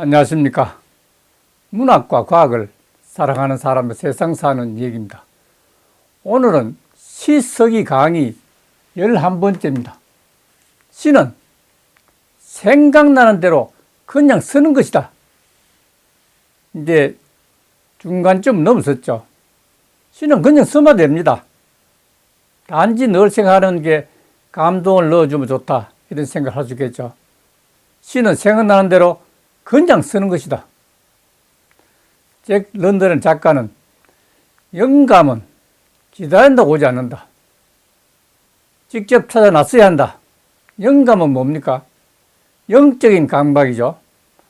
안녕하십니까. 문학과 과학을 사랑하는 사람의 세상 사는 얘기입니다. 오늘은 시서기 강의 11번째입니다. 시는 생각나는 대로 그냥 쓰는 것이다. 이제 중간쯤 넘었었죠. 시는 그냥 쓰면 됩니다. 단지 늘 생각하는 게 감동을 넣어주면 좋다. 이런 생각을 할 수 있겠죠. 시는 생각나는 대로 그냥 쓰는 것이다. 잭 런던 작가는 영감은 기다린다고 오지 않는다. 직접 찾아 나서야 한다. 영감은 뭡니까? 영적인 강박이죠.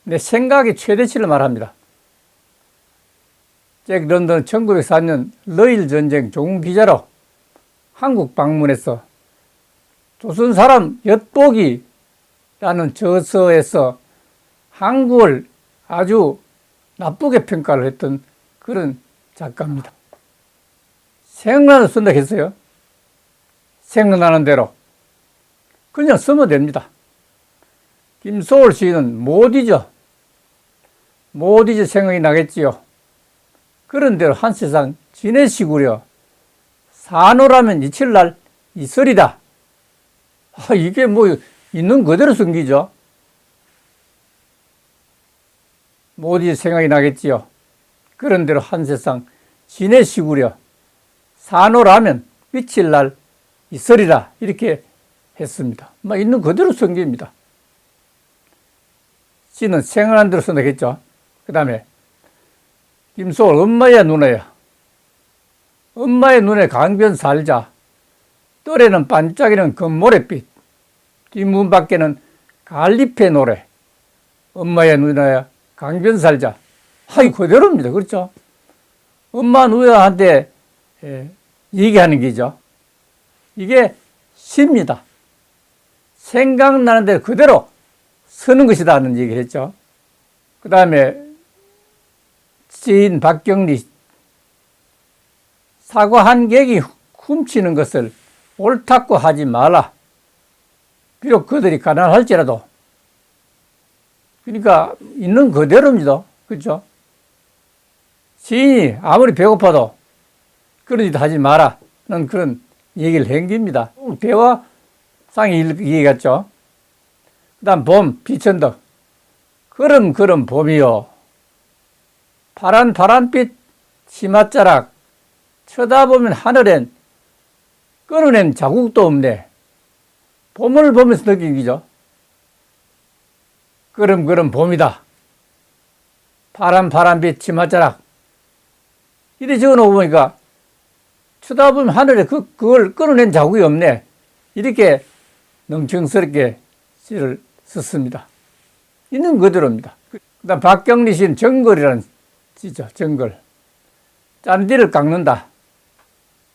내 생각의 최대치를 말합니다. 잭 런던은 1904년 러일 전쟁 종기자로 한국 방문해서 조선 사람 엿보기라는 저서에서 한국을 아주 나쁘게 평가를 했던 그런 작가입니다. 생각나는 쓴다 했어요. 생각나는 대로. 그냥 쓰면 됩니다. 김소월 시인은 못 잊어. 못 잊어 생각이 나겠지요. 그런 대로 한 세상 지내시구려. 사노라면 이칠날 있으리다. 아, 이게 뭐 있는 그대로 숨기죠. 모두 생각이 나겠지요. 그런 대로 한 세상 지내시구려 사노라면 미칠 날 있으리라 이렇게 했습니다. 뭐 있는 그대로 성경입니다. 씨는 생각한 대로 써나겠죠. 그 다음에 김소월 엄마야 누나야 엄마의 눈에 강변 살자 떨에는 반짝이는 금모래빛 뒷문 밖에는 갈잎의 노래 엄마야 누나야 강변 살자. 하이 그대로입니다. 그렇죠? 엄마 누나한테 예, 얘기하는 게죠. 이게 시입니다. 생각나는 대로 그대로 쓰는 것이다는 얘기를 했죠. 그 다음에 지인 박경리 사과 한 객이 훔치는 것을 옳다고 하지 마라. 비록 그들이 가난할지라도 그러니까 있는 그대로입니다. 그렇죠? 시인이 아무리 배고파도 그런 짓 하지 마라는 그런 얘기를 행깁니다. 대화상이 얘기했죠. 그 다음 봄, 비천덕. 그럼 그럼 봄이요. 파란 파란빛 치맛자락. 쳐다보면 하늘엔 끊어낸 자국도 없네. 봄을 보면서 느낀 기죠. 그럼 그럼 봄이다. 바람 바람빛 치맛자락. 이래 적어놓고 보니까 쳐다보면 하늘에 그, 그걸 끊어낸 자국이 없네. 이렇게 능청스럽게 시를 썼습니다. 있는 그대로입니다. 그 다음 박경리 시인 정글이라는 시죠. 정글. 짠디를 깎는다.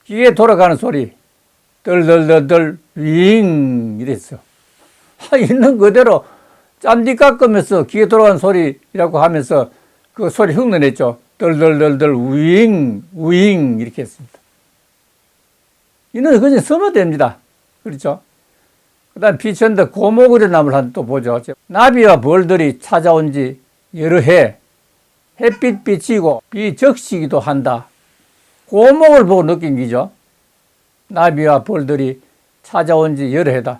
귀에 돌아가는 소리. 덜덜덜덜 윙 이랬어. 아, 있는 그대로 짠디 깎으면서 귀에 돌아간 소리라고 하면서 그 소리 흉내냈죠. 덜덜덜덜 우잉 우잉 이렇게 했습니다. 이는 그냥 써면 됩니다. 그렇죠? 그 다음 비천도 고목으로 나물 한또 보죠. 나비와 벌들이 찾아온 지 여러 해 햇빛 비치고 비적시기도 한다. 고목을 보고 느낀 기죠. 나비와 벌들이 찾아온 지 여러 해다.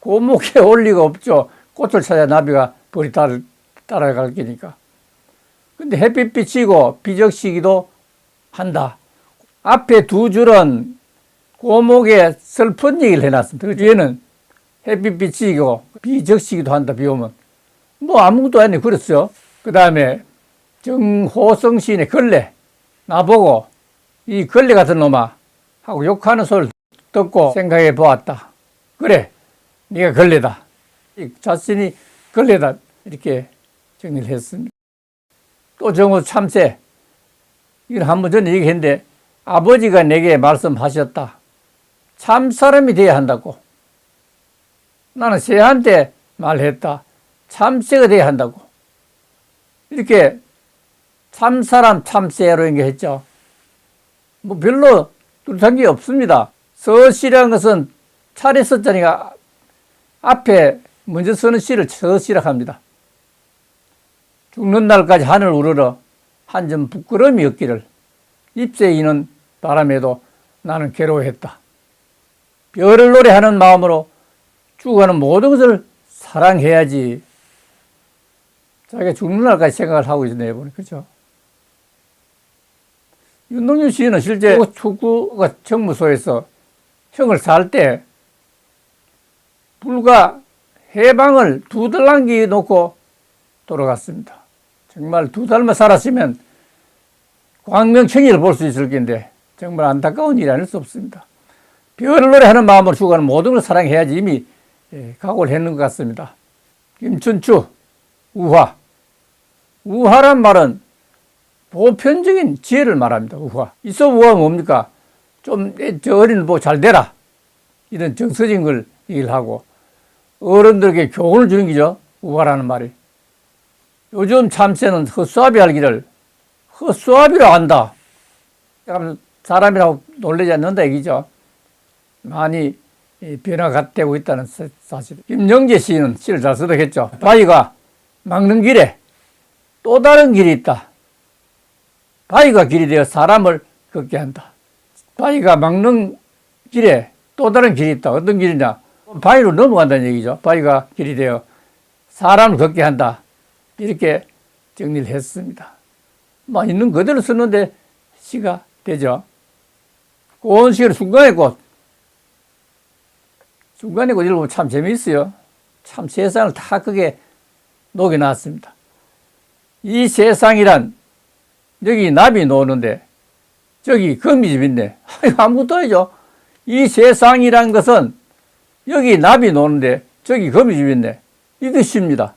고목에 올 리가 없죠. 꽃을 찾아 나비가 벌이 따라, 따라갈 거니까. 근데 햇빛 비치고 비적시기도 한다. 앞에 두 줄은 고목에 슬픈 얘기를 해놨습니다. 그 뒤에는 햇빛 비치고 비적시기도 한다, 비 오면. 뭐 아무것도 아니네, 그랬어요. 그 다음에 정호성 시인의 걸레. 나보고 이 걸레 같은 놈아 하고 욕하는 소리를 듣고 생각해 보았다. 그래, 네가 걸레다. 자신이 걸레다 이렇게 정리를 했습니다. 또 정호 참새 이건 한 번 전에 얘기했는데 아버지가 내게 말씀하셨다. 참 사람이 돼야 한다고. 나는 새한테 말했다. 참새가 돼야 한다고. 이렇게 참 사람 참새로 이게 했죠. 뭐 별로 뚜렷한 게 없습니다. 서시라는 것은 차례 서자니가 앞에 먼저 쓰는 시를 서시라 합니다. 죽는 날까지 하늘 우러러 한 점 부끄러움이 없기를 입새 이는 바람에도 나는 괴로워했다. 별을 노래하는 마음으로 죽어가는 모든 것을 사랑해야지. 자기가 죽는 날까지 생각을 하고 있네요, 그죠? 윤동주 씨는 실제 축구가 정무소에서 형을 살 때 불과 해방을 두 달 남기 놓고 돌아갔습니다. 정말 두 달만 살았으면 광명청의를 볼수 있을 텐데 정말 안타까운 일이 아닐 수 없습니다. 별을 노래하는 마음으로 죽어가는 모든 걸 사랑해야지 이미 예, 각오를 했는 것 같습니다. 김춘추, 우화. 우화란 말은 보편적인 지혜를 말합니다. 우화. 있어 우화가 뭡니까? 좀, 저 어린 뭐잘 되라. 이런 정서적인 걸 얘기를 하고, 어른들에게 교훈을 주는 기죠. 우화라는 말이. 요즘 참새는 헛수아비 알기를 헛수아비로 안다. 사람이라고 놀라지 않는다 얘기죠. 많이 변화가 되고 있다는 사실. 김영재 씨는 시를 잘 쓰더겠죠. 바위가 막는 길에 또 다른 길이 있다. 바위가 길이 되어 사람을 걷게 한다. 바위가 막는 길에 또 다른 길이 있다. 어떤 길이냐? 바위로 넘어간다는 얘기죠. 바위가 길이 되어 사람을 걷게 한다. 이렇게 정리를 했습니다. 뭐 있는 그대로 쓰는데 시가 되죠. 고운 시를 순간의 꽃. 순간의 꽃 읽으면 참 재미있어요. 참 세상을 다 크게 녹여놨습니다. 이 세상이란 여기 나비 노는데 저기 거미집 있네. 아무것도 아니죠. 이 세상이란 것은 여기 나비 노는데 저기 거미집 있네. 이것입니다.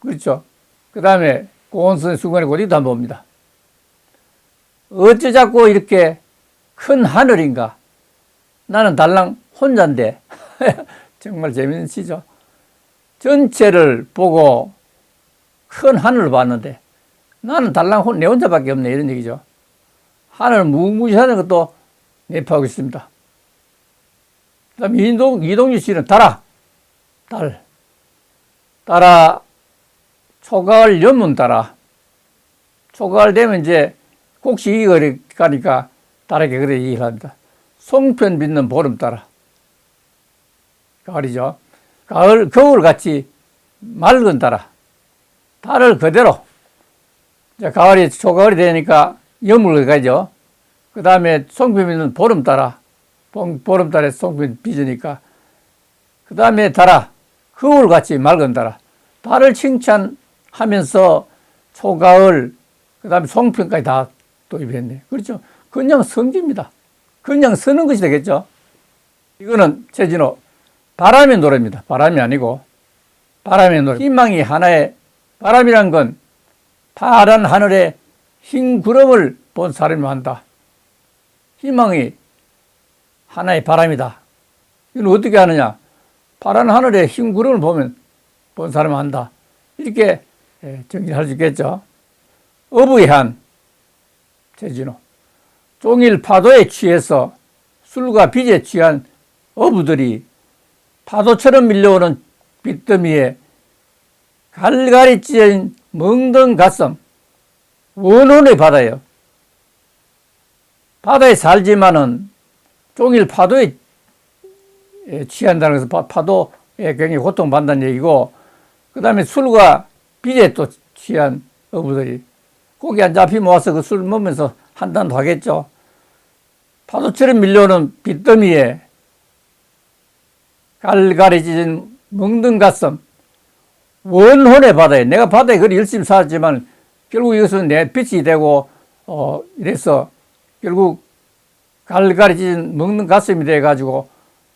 그렇죠. 그 다음에 고온선 순간의 고리도 한번 봅니다. 어째 자꾸 이렇게 큰 하늘인가? 나는 달랑 혼자인데. 정말 재밌는 시죠. 전체를 보고 큰 하늘을 봤는데 나는 달랑 내 혼자밖에 없네. 이런 얘기죠. 하늘 무궁무진하는 것도 내포하고 있습니다. 그 다음에 이동, 이동주 씨는 달아. 달. 달아. 초가을 연문 따라. 초가을 되면 이제 곡시 이거리 가니까 다르게 그래 얘기를 합니다. 송편 빚는 보름 따라. 가을이죠. 가을, 겨울 같이 맑은 따라. 달을 그대로. 이제 가을이, 초가을이 되니까 여물을 가죠. 그 다음에 빚는 보름 따라. 보름 달에 송편 빚으니까. 그 다음에 달아. 겨울 같이 맑은 따라. 달을 칭찬 하면서 초가을, 그 다음에 송편까지 다 도입했네. 그렇죠. 그냥 성기입니다. 그냥 쓰는 것이 되겠죠. 이거는 최진호 바람의 노래입니다. 바람이 아니고 바람의 노래. 희망이 하나의 바람이란 건 파란 하늘에 흰 구름을 본 사람이 한다. 희망이 하나의 바람이다. 이건 어떻게 하느냐? 파란 하늘에 흰 구름을 보면 본 사람이 한다. 이렇게 예, 정리할 수 있겠죠. 어부의 한, 최진호. 종일 파도에 취해서 술과 빚에 취한 어부들이 파도처럼 밀려오는 빚더미에 갈갈이 찢어진 멍든 가슴, 원혼의 바다예요. 바다에 살지만은 종일 파도에 취한다는 것은 파도에 굉장히 고통받는다는 얘기고, 그 다음에 술과 빚에 또 취한 어부들이 고기 안 잡히 모아서 그 술 먹으면서 한단도 하겠죠. 파도처럼 밀려오는 빚더미에 갈갈이 찢은 멍든 가슴, 원혼의 바다에, 내가 바다에 그리 열심히 살았지만 결국 이것은 내 빛이 되고, 어, 이래서 결국 갈갈이 찢은 먹는 가슴이 돼 가지고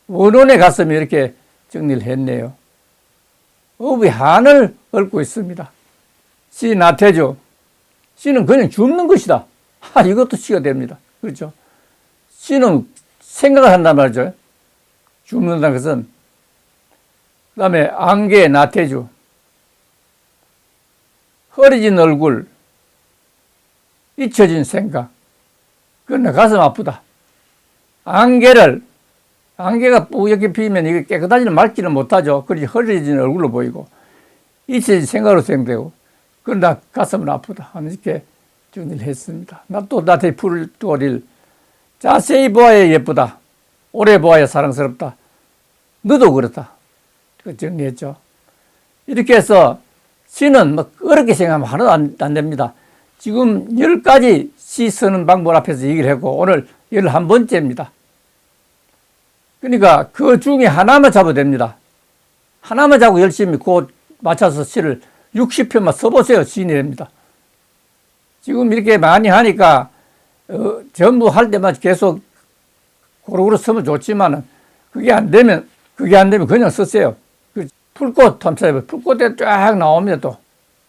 원혼의 가슴이 이렇게 정리를 했네요. 업의 한을 얽고 있습니다. 시 나태주. 시는 그냥 죽는 것이다. 아, 이것도 시가 됩니다. 그렇죠? 시는 생각을 한단 말이죠. 죽는다는 것은. 그 다음에 안개 나태주. 흐려진 얼굴, 잊혀진 생각. 그건 내 가슴 아프다. 안개를, 안개가 뿌옇게 피면 이게 깨끗하지는 맑지는 못하죠. 그리 흐려지는 얼굴로 보이고, 이치 생각으로 생각되고, 그건 나 가슴은 아프다. 하는 이렇게 정리를 했습니다. 나 또 나한테 풀도리를 자세히 보아야 예쁘다. 오래 보아야 사랑스럽다. 너도 그렇다. 그 정리했죠. 이렇게 해서 시는 뭐 어렵게 생각하면 하나도 안, 안 됩니다. 지금 열 가지 시 쓰는 방법 앞에서 얘기를 했고 오늘 열한 번째입니다. 그러니까 그 중에 하나만 잡아도 됩니다. 하나만 잡고 열심히 곧 맞춰서 시를 60편만 써보세요. 시인이 됩니다. 지금 이렇게 많이 하니까 어, 전부 할 때만 계속 고루고루 쓰면 좋지만은 그게 안 되면 그게 안 되면 그냥 쓰세요. 그 풀꽃 탐사해 풀꽃에 쫙 나오면 또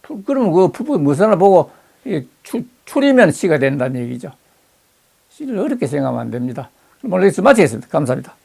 풀, 그러면 그 풀꽃 하나 보고 이게 추, 추리면 시가 된다는 얘기죠. 시를 어렵게 생각하면 안 됩니다. 오늘 여기서 마치겠습니다. 감사합니다.